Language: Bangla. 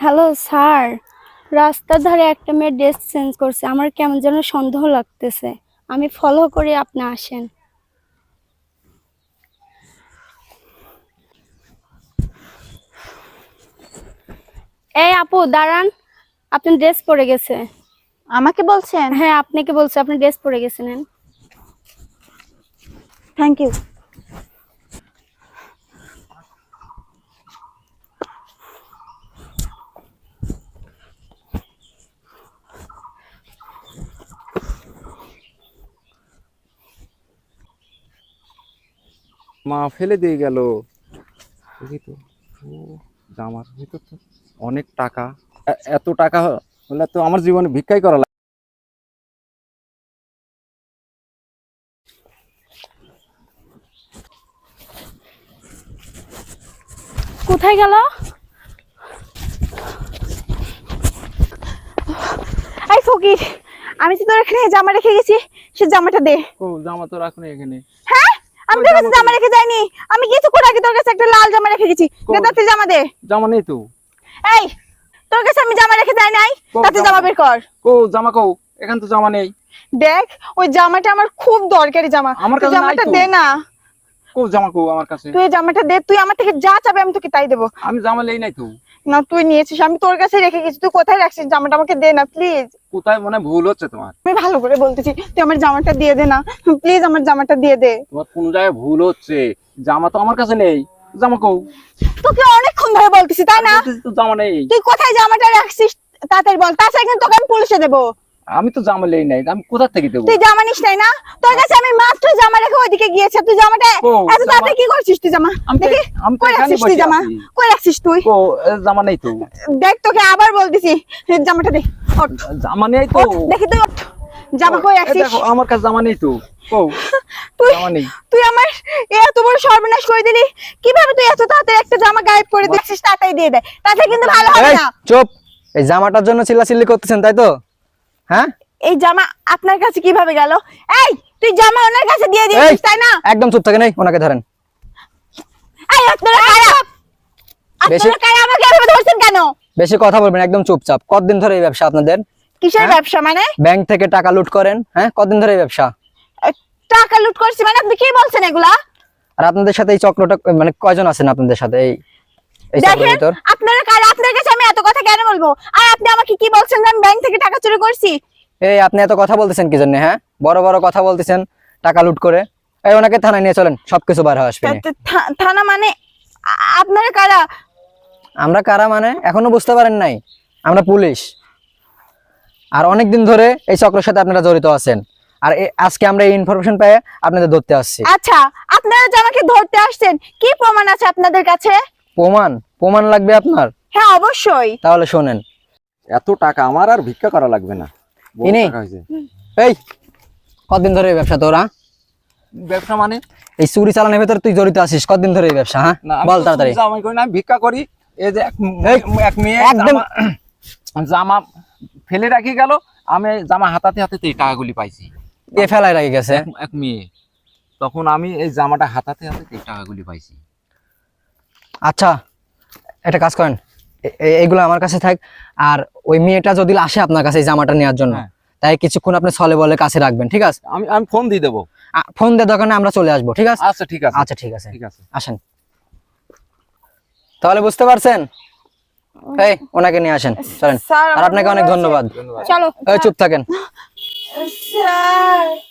হ্যালো স্যার রাস্তার ধারে একটা মেয়ে ড্রেস চেঞ্জ করছে। আমার কেমন যেন সন্দেহ লাগতেছে। আমি ফলো করে আপনি আসেন। এই আপু দাঁড়ান। আপনি ড্রেস পরে গেছে। আমাকে বলছেন? হ্যাঁ আপনাকে বলছে আপনি ড্রেস পরে গেছেন থ্যাংক ইউ মা ফেলে দিয়ে গেল। দেখি তো জামার ভিতর তো অনেক টাকা। এত টাকা হলে তো আমার জীবনে ভিক্ষাই করা লাগে। কোথায় গেল? এই ফকির আমি তো তোর এখানে জামা রেখে গেছি সে জামাটা দে। ও জামা তো রাখুন এখানে। হ্যাঁ আমি তোর কাছে জামা রেখে যাইনি। আমি কিছুক্ষণ আগে তোর কাছে একটা লাল জামা রেখে গেছি। তাতে জামা দে। জামা নেই তো। এই তোর কাছে আমি জামা রেখে যাই নাই? তাতে জামা? বের কর। কো জামা কও এখন তো জামা নেই। দেখ ওই জামাটা আমার খুব দরকারি জামা। আমার কাছে জামাটা দে না। কো জামা কও আমার কাছে। তুই জামাটা দে তুই আমার থেকে যা চাবে আমি তোকে তাই দেবো। আমি জামা নেই নাই তো। না তুই নিয়েছিস আমি তোর কাছে রেখে গেছি তুই কোথায় রাখছিস? জামাটা আমাকে দে না প্লিজ কোথায়? মনে ভুল হচ্ছে তোমার। আমি ভালো করে বলতেছি তুই আমার জামাটা দিয়ে দে না। প্লিজ আমার জামাটা দিয়ে দে। তোমার কোন জায়গায় ভুল হচ্ছে। জামা তো আমার কাছে নেই। জামা কও। তোকে অনেকক্ষণ ধরে বলতেছি তাই না? তুই জামা নেই। তুই কোথায় জামাটা রাখছিস? তাড়াতাড়ি বল। তাছাড়া কিন্তু তোকে আমি পুলিশে দেবো। আমি তো জামা নেই নাই আমি কোথা থেকে দেবো? তুই জামা নিস নাই না? তোর কাছে আমি মাত্র জামা রেখে ওইদিকে গিয়েছি তুই জামাটা এত তাড়াতাড়ি কি করছিস তুই জামা? দেখি আমি তো কই রাখছিস তুই বসে জামা। কই রাখছিস তুই? ও জামা নেই তো। দেখ তোকে আবার বলতেছি জামাটা দে জামা নেই তো। দেখি তুই। জামা কই রাখছিস? দেখো, আমার কাছে জামা নেই তো। ও তুই জামা নেই। তুই আমার এত বড় সর্বনাশ করে দিলি। কীভাবে তুই এত তাড়াতাড়ি একটা জামা গায়েব করে দিচ্ছিস তাড়াতাড়ি দিয়ে দে। তাতে কিন্তু ভালো হবে না। চুপ। এই জামাটার জন্য চিল্লাচিল্লি করতেছেন তাই তো? হ্যাঁ? এই জামা আপনার কাছে কীভাবে গেল? এই তুই জামা ওনার কাছে দিয়ে দিয়েছিস তাই না? একদম চুপ থাকে নেই ওনাকে ধরেন। এই আপনারা কারা? আপনারা কারা আমাকে এভাবে ধরছেন কেন? বেশি কথা বলবেন একদম চুপচাপ। কতদিন ধরে এই ব্যবসা আপনাদের? কিসের হ্যাঁ? ব্যবসা মানে? ব্যাংক থেকে টাকা লুট করেন হ্যাঁ? কতদিন ধরে এই ব্যবসা? টাকা লুট করছি মানে আপনি কি বলছেন এগুলা? আর আপনাদের সাথে এই চক্রটা মানে কয়জন আছেন আপনাদের সাথে? এই দেখেন আপনারা কারা আপনার কাছে আমি এত কথা কেন বলব? আর আপনি আমাকে কি বলছেন আমি ব্যাংক থেকে টাকা চুরি করছি? এই আপনি এত কথা বলতেছেন কি জন্য হ্যাঁ? বড় বড় কথা বলতেছেন টাকা লুট করে। এই ওনাকে থানায় নিয়ে চলেন সবকিছু বার হয়ে আসবে তা- তা- থা- থানা মানে আপনারা কারা? আমরা কারা মানে? এখনও বুঝতে পারেন নাই। আমরা পুলিশ। আর অনেক দিন ধরে এই চক্রের সাথে আপনারা জড়িত আছেন। আর আজকে আমরা এই ইনফরমেশন পেয়ে আপনাদের ধরতে আসছি। আচ্ছা আপনারা যে আমাকে ধরতে আসছেন কি প্রমাণ আছে আপনাদের কাছে? প্রমাণ প্রমাণ লাগবে আপনার? হ্যাঁ অবশ্যই। তাহলে শোনেন। এত টাকা আমার আর ভিক্ষা করা লাগবে না। বহু ইনি? টাকা হয়েছে। এই কতদিন ধরে এই ব্যবসা তোরা ব্যবসা মানে? এই চুরি চালানোর ভেতর তুই জড়িত আছিস কতদিন ধরে এই ব্যবসা হ্যাঁ? না আমি বল তো তাড়াতাড়ি। জামাই করি না আমি ভিক্ষা করি। এই যে এক এক মেয়ে একদম- জামা- জামা ফেলে রাখি গেল আমি জামা হাতাতে হাতাতে এই টাকাগুলি পাইছি। এ ফেলায় রাখি গেছে? এক- এক মেয়ে। তখন আমি এই জামাটা হাতাতে হাতাতে এই টাকাগুলি পাইছি। আচ্ছা একটা কাজ করেন। এইগুলো আমার কাছে থাক। আর ওই মেয়েটা যদি আসে আপনার কাছে এই জামাটা নেওয়ার জন্য হ্যাঁ। তাই কিছুক্ষণ আপনি ছলে বলে কাছে রাখবেন ঠিক আছে? আমি আমি ফোন দিয়ে দেবো। ফোন দিয়ে দোকানে আমরা চলে আসব ঠিক আছে? আচ্ছা ঠিক আছে। আচ্ছা ঠিক আছে। ঠিক আছে। আসেন। তাহলে বুঝতে পারছেন? এই ওনাকে নিয়ে আসেন চলেন। আর আপনাকে অনেক ধন্যবাদ। চলো। চুপ থাকেন। স্যার।